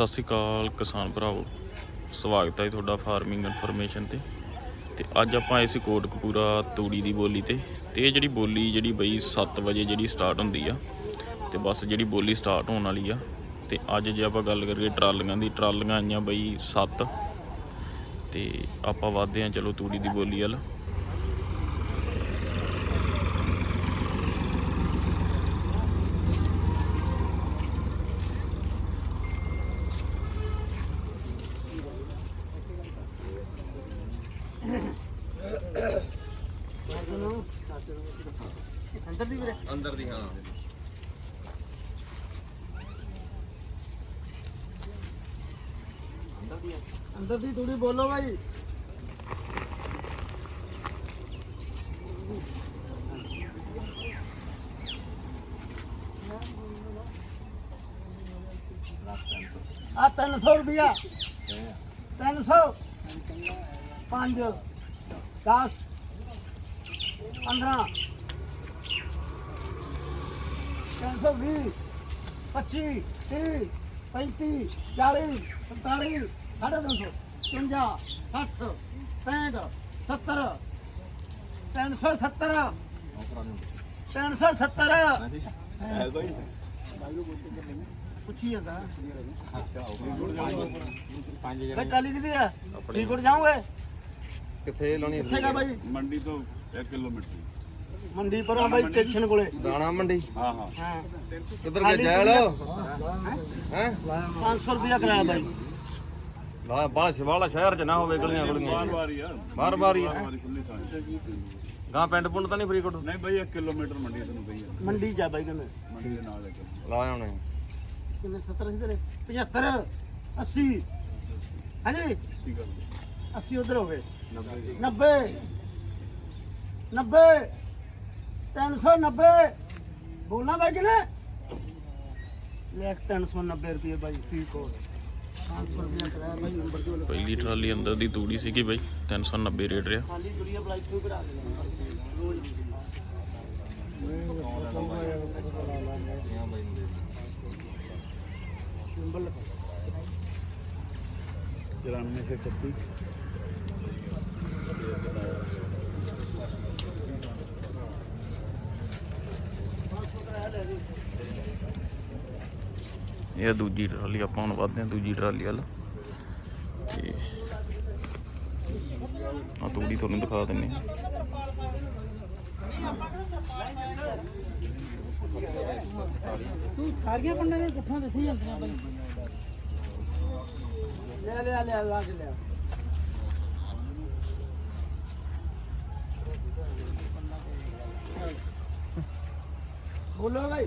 ਸਤਿ ਸ਼੍ਰੀ ਅਕਾਲ ਕਿਸਾਨ ਭਰਾਵੋ। ਸਵਾਗਤ ਹੈ ਤੁਹਾਡਾ ਫਾਰਮਿੰਗ ਇਨਫੋਰਮੇਸ਼ਨ ਤੇ। ਤੇ ਅੱਜ ਆਪਾਂ ਆਏ ਸੀ ਕੋਟਕਪੂਰਾ ਤੂੜੀ ਦੀ ਬੋਲੀ ਤੇ। ਤੇ ਇਹ ਜਿਹੜੀ ਬੋਲੀ ਜਿਹੜੀ ਬਈ 7 ਵਜੇ ਜਿਹੜੀ ਸਟਾਰਟ ਹੁੰਦੀ ਆ, ਤੇ ਬਸ ਜਿਹੜੀ ਬੋਲੀ ਸਟਾਰਟ ਹੋਣ ਵਾਲੀ ਆ, ਤੇ ਅੱਜ ਜੇ ਆਪਾਂ ਗੱਲ ਕਰੀਏ ਟਰਾਲੀਆਂ ਦੀ, ਟਰਾਲੀਆਂ ਆਈਆਂ ਬਈ 7 ਤੇ ਆਪਾਂ ਵਾਧਦੇ ਆ ਚਲੋ ਤੂੜੀ ਦੀ ਬੋਲੀ ਵਾਲਾ। ਅੰਦਰ ਦੀ ਹਾਂ ਅੰਦਰ ਦੀ ਤੂੜੀ ਬੋਲੋ ਭਾਈ ਆ 300 ਰੁਪਿਆ 300 5 10 15 320 25 30 35 40 45 ਸਾਢੇ ਤਿੰਨ ਸੌ 50 60 65 70 370 370 ਪੁੱਛੀ ਜਾਂਦਾ। ਫੇ ਟਾਲੀ ਕਿੱਥੇ ਆ? ਫਰੀਦਕੋਟ ਜਾਓਗੇ? ਕਿੱਥੇ ਲਾਉਣੀ ਬਾਈ? ਮੰਡੀ ਤੋਂ 1 ਕਿਲੋਮੀਟਰ। ਮੰਡੀ ਪਰ ਆ ਬਾਈ ਸਟੇਸ਼ਨ ਕੋਲੇ। ਦਾਣਾ ਮੰਡੀ। ਹਾਂ ਹਾਂ। ਹਾਂ। ਕਿੱਧਰ ਗਿਆ ਜੈਲ? ਹੈ? 500 ਰੁਪਿਆ ਕਰਾਇਆ ਬਾਈ। ਵਾ ਬਾਹਰ ਸ਼ਿਵਾਲਾ ਸ਼ਹਿਰ ਚ ਨਾ ਹੋਵੇ ਗਲੀਆਂ ਗਲੀਆਂ। ਬਾਰ ਬਾਰ ਆ। ਬਾਰ ਬਾਰ ਹੀ ਗਾਂ ਪਿੰਡ ਪੁੰਡ ਤਾਂ ਨਹੀਂ ਫਰੀਦਕੋਟ ਨਹੀਂ ਬਈ 1 ਕਿਲੋਮੀਟਰ ਮੰਡੀ ਤੈਨੂੰ ਪਈ ਆ। ਮੰਡੀ ਜਾ ਬਾਈ ਕਹਿੰਦੇ। ਮੰਡੀ ਦੇ ਨਾਲ ਇੱਕ। ਲਾ ਆਉਣੇ ਕਿੰਨੇ? 70 ਸੀ ਤੇਰੇ। 75 80 ਹਾਂਜੀ? ਸੀ ਗੱਲ। 80 ਉਧਰ ਹੋ ਗਏ 90 90 90 390 ਬੋਲਣਾ ਬਾਈ ਕਿਨੇ ਲੈਖ 390 ਰੁਪਏ ਬਾਈ ਫੀ ਕੋਡ 500 ਰੁਪਏ ਕਰਾਇਆ ਬਾਈ ਨੰਬਰ ਦੇ ਵੱਲੋਂ ਪਹਿਲੀ ਟਰਾਲੀ ਅੰਦਰ ਦੀ ਤੂੜੀ ਸੀਗੀ ਬਈ? 390 ਰੇਟ ਰਿਹਾ। ਖਾਲੀ ਦੁਰੀਆ ਬਲਾਈ ਤੋਂ ਕਰਾ ਦੇ ਸਿੰਬਲ 94 ਸੇ 31 ਇਹ ਦੂਜੀ ਟਰਾਲੀ, ਆਪਾਂ ਹੁਣ ਵੱਧਦੇ ਆ ਦੂਜੀ ਟਰਾਲੀ ਵੱਲ। ਤੇ ਆ ਤੂੜੀ ਤੁਹਾਨੂੰ ਦਿਖਾ ਦਿੰਨੇ ਤੂੰ ਸਾਰੀਆਂ ਪੰਡਾਂ ਦੇ ਕਿੱਥੋਂ ਦੱਸੀ ਜਾਂਦੀਆਂ ਬਾਈ? ਲੈ ਲੈ ਲੈ, ਲਾ ਕੇ ਲੈ। ਬੋਲੋ ਭਾਈ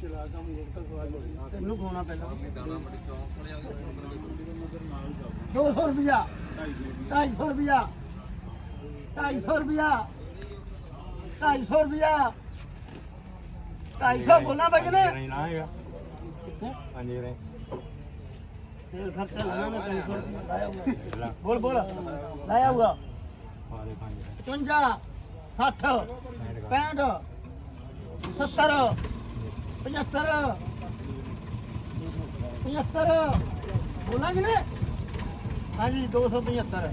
ਚਲਾ ਕੰਮ ਤੱਕ ਆ ਤੈਨੂੰ ਖੋਣਾ ਪਹਿਲਾਂ ਦਾਣਾ ਮੰਡੀ ਚੌਂਕ ਕੋਲੇ ਆ ਗਿਆ 200 ਰੁਪਿਆ 250 ਰੁਪਿਆ 250 ਰੁਪਿਆ 250 ਰੁਪਿਆ 250 ਬੋਲਣਾ ਬਾਈ ਨੇ ਤੇਲ ਖਰਚਾ ਲਾਇਆ ਮੈਂ 300 ਰੁਪਿਆ ਲਾਇਆ ਹੋਊਗਾ। ਬੋਲ ਬੋਲ। ਲਾਇਆ ਹੋਊਗਾ। 55 60 65 70 75 75 ਬੋਲਾਂ ਕਿ ਹਾਂਜੀ 275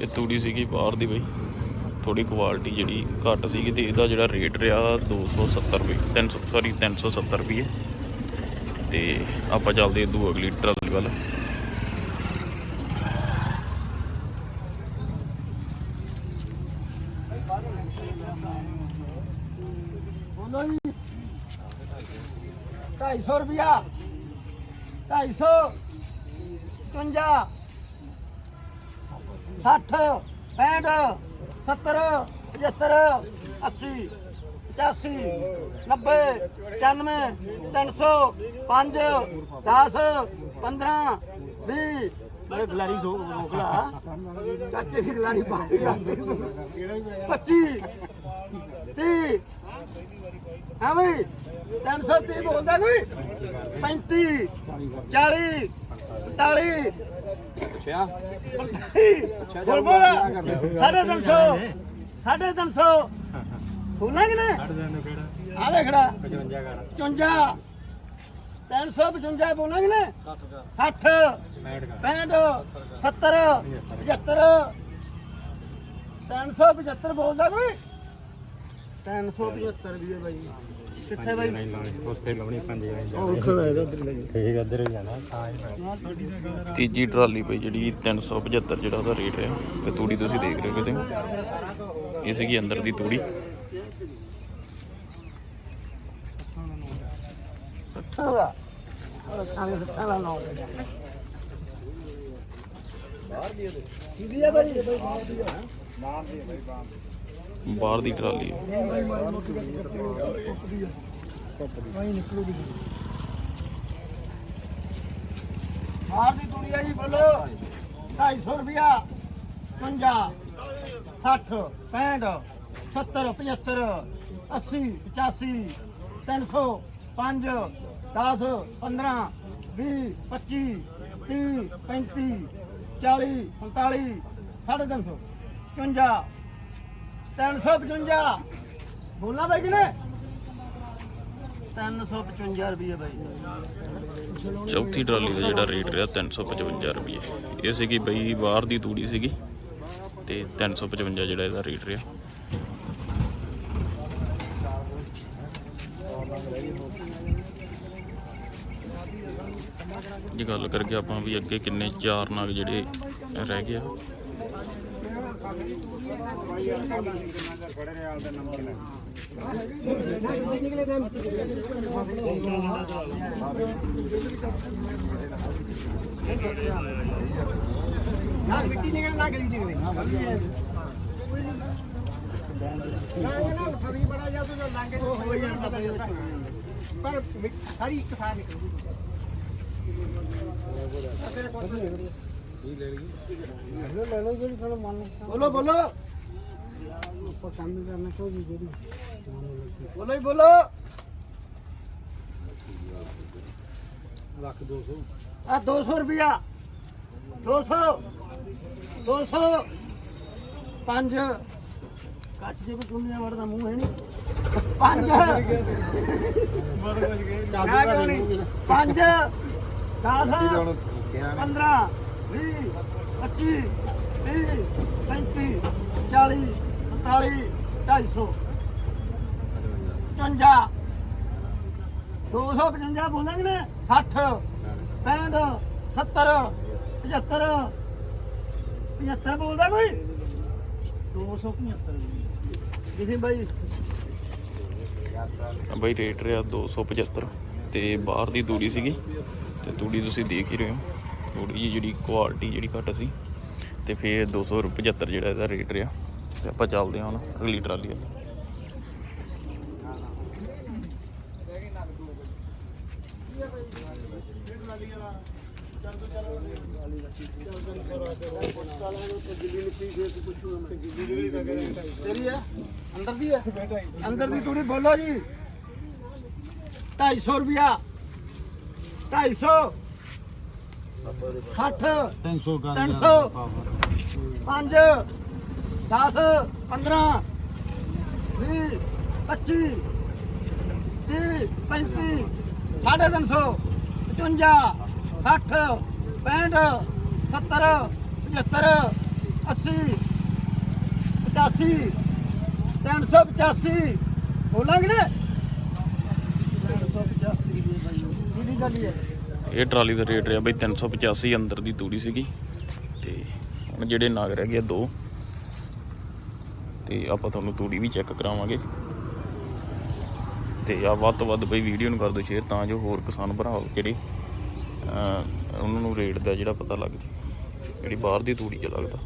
ਇਹ ਤੂੜੀ ਸੀਗੀ ਬਾਹਰ ਦੀ ਬਈ। ਥੋੜੀ ਕੁਆਲਿਟੀ ਜਿਹੜੀ ਘੱਟ ਸੀਗੀ ਤੇ ਇਹਦਾ ਜਿਹੜਾ ਰੇਟ ਰਿਹਾ 270 ਰੁਪਏ 300 ਸੌਰੀ 370 ਰੁਪਏ। ਤੇ ਆਪਾਂ ਚੱਲਦੇ ਇਦੋਂ ਅਗਲੀ ਟਰਾਲੀ ਵੱਲ ਬੋਲੋ ਜੀ 250 ਰੁਪਿਆ 250 55 60 65 70 75 80 85 90 95 300 5 10 15 20 ਮੇਰੇ ਗਲਾਰੀ ਸੋ ਰੋਕਲਾ ਚਾਚੇ ਦੀ ਗਲਾਰੀ ਪਾ ਕੇ 25 30 ਹਾਂ ਬਈ? 330 ਬੋਲਦਾ ਕੋਈ? 35 40 45 ਅੱਛਾ। ਬੋਲ। ਬੋਲ। ਸਾਢੇ ਤਿੰਨ ਸੌ। ਸਾਢੇ ਤਿੰਨ ਸੌ। ਬੋਲਾਂ ਕਿ ਨਹੀਂ ਆ ਦੇਖੜਾ 55 355 ਬੋਲਾਂਗੇ ਨਾ 60 65 70 75 375 ਬੋਲਦਾ ਕੋਈ? 375 ਵੀ ਹੈ ਬਾਈ। ਕਿੱਥੇ ਬਾਈ? ਉੱਥੇ ਲਾਉਣੀ ਪੰਜ ਜਾਣੇ ਉਹ ਖੜਾ ਹੈਗਾ ਤੇਰੀ ਲਈ ਠੀਕ ਇੱਧਰ ਹੀ ਜਾਣਾ ਤਾਂ ਹੀ ਤੀਜੀ ਟਰਾਲੀ ਪਈ ਜਿਹੜੀ 375 ਜਿਹੜਾ ਉਹਦਾ ਰੇਟ ਹੈ ਤੇ ਤੂੜੀ ਤੁਸੀਂ ਦੇਖ ਰਹੇ ਹੋ ਕਿਤੇ? ਇਹ ਸੀਗੀ ਅੰਦਰ ਦੀ ਤੂੜੀ। ਸੱਠਾਂ ਦਾ। ਉਹ ਖਾਣੇ ਸੱਠਾਂ ਦਾ ਨਾਮ ਬਾਹਰ ਦੀ ਹੈ ਕਿਹਦੀ ਹੈ ਬਾਈ? ਬਾਹਰ ਦੀ ਹੈ ਬਾਹਰ ਦੀ ਟਰਾਲੀ ਬਾਹਰ ਦੀ ਦੁਨੀਆ ਜੀ ਬੋਲੋ। 250 ਰੁਪਿਆ 55 60 65 70 75 80 85 300 5 10 15 20 25 30 35 40 45 ਸਾਢੇ ਤਿੰਨ ਸੌ 55 355 ਬੋਲਣਾ ਬਾਈ ਕਿਨੇ 355 ਰੁਪਏ ਬਾਈ। ਚੌਥੀ ਟਰਾਲੀ ਦਾ ਜਿਹੜਾ ਰੇਟ ਰਿਹਾ 355 ਰੁਪਏ ਇਹ ਸੀਗੀ ਬਈ ਬਾਹਰ ਦੀ ਤੂੜੀ ਸੀਗੀ ਤੇ 355 ਜਿਹੜਾ ਇਹਦਾ ਰੇਟ ਰਿਹਾ। ਜੇ ਗੱਲ ਕਰਕੇ ਆਪਾਂ ਵੀ ਅੱਗੇ ਕਿੰਨੇ ਚਾਰ ਨਾਗ ਜਿਹੜੇ ਰਹਿ ਗਏ ਆ। ਨਾ, ਮਿੱਟੀ ਨਿਕਲੇ ਨਾ ਗਲੀ ਨਿਕਲੇ ਹਾਂ ਨਾ ਫਰੀ ਬੜਾ ਜਾਂ ਤੂੰ ਲੰਘ ਹੋ ਜਾਂਦਾ ਪਰ ਸਾਰੀ ਇੱਕ ਸਾਰ ਨਿਕਲਦੀ ਲੈ ਲਓ ਜਿਹੜੀ ਤੁਹਾਨੂੰ ਮਨ ਬੋਲੋ। ਬੋਲੋ ਆਪਾਂ ਕੰਮ ਕਰਨਾ ਚਾਹੀਦੀ ਜਿਹੜੀ ਬੋਲੋ ਹੀ ਬੋਲੋ ਲੱਖ 200 ਆ 200 ਰੁਪਿਆ 200 200 ਪੰਜ। ਕੱਚ ਦੇ ਕੋ ਦੁਨੀਆ ਵੜਦਾ ਮੂੰਹ ਹੈ ਨਹੀਂ। ਪੰਜ। ਮੈਂ ਕਿਉਂ ਨਹੀਂ? ਪੰਜ। 10 15 20 25 30 35 40 45 250 55 255 ਬੋਲਾਂਗੇ ਨੇ 60 65 70 75 75 ਬੋਲਦਾ ਕੋਈ? 275 ਜਿਵੇਂ ਬਾਈ ਆ ਬਈ। ਰੇਟ ਰਿਹਾ 275 ਤੇ ਬਾਹਰ ਦੀ ਦੂਰੀ ਸੀਗੀ ਤੇ ਤੂੜੀ ਤੁਸੀਂ ਦੇਖ ਹੀ ਰਹੇ ਹੋ। ਥੋੜੀ ਜਿਹੀ ਜਿਹੜੀ ਕੁਆਲਿਟੀ ਜਿਹੜੀ ਘੱਟ ਸੀ ਤੇ ਫਿਰ 275 ਜਿਹੜਾ ਇਹਦਾ ਰੇਟ ਰਿਹਾ ਤੇ ਆਪਾਂ ਚੱਲਦੇ ਹਾਂ ਹੁਣ ਅਗਲੀ ਟਰਾਲੀ ਵੱਲ। ਤੇਰੀ ਹੈ? ਅੰਦਰ ਦੀ ਹੈ? ਅੰਦਰ ਦੀ ਤੂੜੀ ਬੋਲੋ ਜੀ। 250 ਰੁਪਿਆ 250 60 300 300 5 10 15 20 25 30 35 ਸਾਢੇ ਤਿੰਨ ਸੌ 55 60 65 70 75 80 85 385 ਬੋਲਾਂਗੇ ਨੇ? 385 ਦੀ ਬਾਈ ਕਿਹਦੀ ਗੱਲ ਹੈ? ਇਹ ਟਰਾਲੀ ਦਾ ਰੇਟ ਰਿਹਾ ਬਈ 385 ਅੰਦਰ ਦੀ ਤੂੜੀ ਸੀਗੀ। ਤੇ ਹੁਣ ਜਿਹੜੇ ਨਾਗ ਰਹਿ ਗਏ ਆ ਦੋ। ਤੇ ਆਪਾਂ ਤੁਹਾਨੂੰ ਤੂੜੀ ਵੀ ਚੈੱਕ ਕਰਾਵਾਂਗੇ। ਤੇ ਆ ਵੱਧ ਤੋਂ ਵੱਧ ਬਈ ਵੀਡੀਓ ਨੂੰ ਕਰ ਦਿਓ ਸ਼ੇਅਰ ਤਾਂ ਜੋ ਹੋਰ ਕਿਸਾਨ ਭਰਾ ਜਿਹੜੇ ਉਹਨਾਂ ਨੂੰ ਰੇਟ ਦਾ ਜਿਹੜਾ ਪਤਾ ਲੱਗ ਜੇ, ਜਿਹੜੀ ਬਾਹਰ ਦੀ ਤੂੜੀ 'ਚ ਲੱਗਦਾ।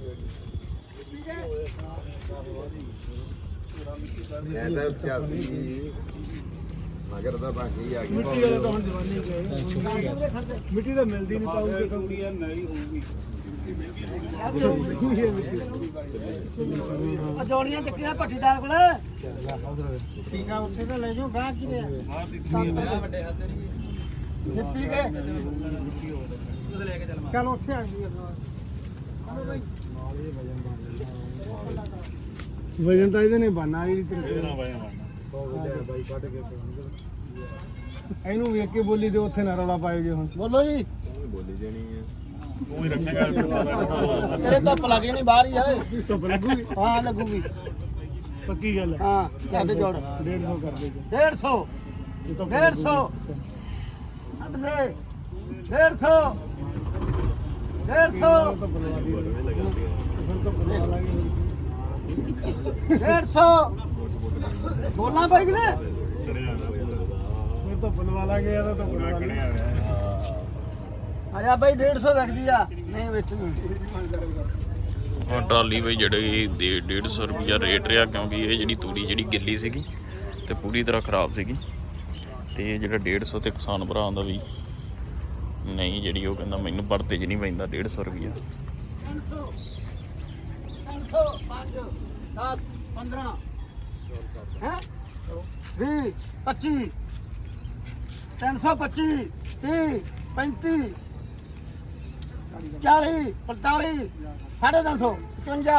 ਮਗਰ ਦਾ ਬਾਕੀ ਆ। ਮਿੱਟੀ ਵਾਲੇ ਤਾਂ ਹੁਣ ਜਵਾਨੀ ਗਏ ਮਿੱਟੀ ਤਾਂ ਮਿਲਦੀ ਨਹੀਂ ਪਾਉਗੀ ਕੰਪਨੀ ਯਾਰ ਨਹੀਂ ਹੋਊਗੀ। ਆ ਜੋੜੀਆਂ ਚੱਕੀਆਂ ਭੱਠੀ ਦਾਲ ਕੋਲ। ਠੀਕ ਆ ਉੱਥੇ ਤਾਂ ਲੈ ਜਾਓ ਗਾਹ ਕੀ? ਨੇ ਨਿੱਪੀ ਗਏ ਚਲ ਉੱਥੇ ਆ ਜੀ ਵਜਨ ਤਾਂ ਇਹਦੇ ਨੇ ਬਾਨਾ ਜਿਹੜੀ ਤਰੀਕੇ ਨਾਲ ਕੇ ਇਹਨੂੰ ਵੇਖ ਕੇ ਬੋਲੀ ਤੇ ਉੱਥੇ ਨਾ ਰੌਲਾ ਪਾਇਓ ਜੀ ਹੁਣ। ਬੋਲੋ ਜੀ। ਬੋਲੀ ਜਾਣੀ ਹੈ ਤੇਰੇ ਧੁੱਪ ਲੱਗ ਜਾਣੀ ਬਾਹਰ ਹੀ ਆਏ ਧੁੱਪ ਲੱਗੂਗੀ? ਹਾਂ ਲੱਗੂਗੀ। ਪੱਕੀ ਗੱਲ ਹੈ। ਹਾਂ ਚੱਲ ਜੋੜ। 150 ਕਰ ਦੇ। 150 150 ਅੱਡ ਦੇ। 150 150 ਬੋਲਾਂ ਬਾਈ ਕਿ ਨੇ ਇਹ ਤਾਂ ਬੁਲਵਾ ਲਾਂਗੇ ਯਾਰ ਤਾਂ ਬੁਲਵਾ ਲਾਂਗੇ। ਆਇਆ ਬਾਈ 150 ਰੱਖਦੀ ਆ। ਨਹੀਂ ਵੇਚਣੀ ਆ ਟਰਾਲੀ ਬਈ ਜਿਹੜੇ ਦੇ 150 ਰੁਪਿਆ ਰੇਟ ਰਿਹਾ ਕਿਉਂਕਿ ਇਹ ਜਿਹੜੀ ਤੂੜੀ ਜਿਹੜੀ ਗਿੱਲੀ ਸੀਗੀ ਤੇ ਪੂਰੀ ਤਰ੍ਹਾਂ ਖਰਾਬ ਸੀਗੀ। ਤੇ ਇਹ ਜਿਹੜਾ 150 ਤੇ ਕਿਸਾਨ ਭਰਾ ਦਾ ਵੀ ਨਹੀਂ ਜਿਹੜੀ ਉਹ ਕਹਿੰਦਾ ਮੈਨੂੰ ਪਰਤੇ 'ਚ ਨਹੀਂ ਪੈਂਦਾ 150 ਰੁਪਿਆ 300 300 5 10 15 ਹੈ? 20 25 325 30 35 40 45 ਸਾਢੇ ਤਿੰਨ ਸੌ 55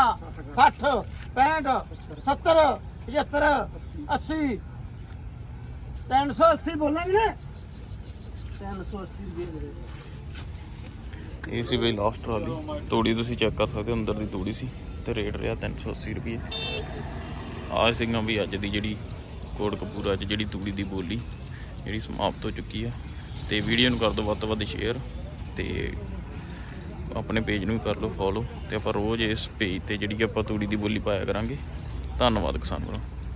60 65 70 75 80 380 ਬੋਲਾਂਗੇ ਨੇ 380 ਰੁਪਏ ਦੇ ਇਹ ਸੀ ਬਈ ਲਾਸਟ ਵਾਲੀ। ਤੂੜੀ ਤੁਸੀਂ ਚੈੱਕ ਕਰ ਸਕਦੇ ਹੋ, ਅੰਦਰ ਦੀ ਤੂੜੀ ਸੀ ਤੇ ਰੇਟ ਰਿਹਾ 380 ਰੁਪਏ। ਆਹ ਸਿੰਘਾਂ ਵੀ ਅੱਜ ਦੀ ਜਿਹੜੀ ਕੋਟਕਪੂਰਾ 'ਚ ਜਿਹੜੀ ਤੂੜੀ ਦੀ ਬੋਲੀ ਜਿਹੜੀ ਸਮਾਪਤ ਹੋ ਚੁੱਕੀ ਆ। ਤੇ ਵੀਡੀਓ ਨੂੰ ਕਰ ਦਿਓ ਵੱਧ ਤੋਂ ਵੱਧ ਸ਼ੇਅਰ ਤੇ ਆਪਣੇ ਪੇਜ ਨੂੰ ਵੀ ਕਰ ਲਓ ਫੋਲੋ ਤੇ ਆਪਾਂ ਰੋਜ਼ ਇਸ ਪੇਜ ਤੇ ਜਿਹੜੀ ਆਪਾਂ ਤੂੜੀ ਦੀ ਬੋਲੀ ਪਾਇਆ ਕਰਾਂਗੇ। ਧੰਨਵਾਦ ਕਿਸਾਨ ਭਰਾ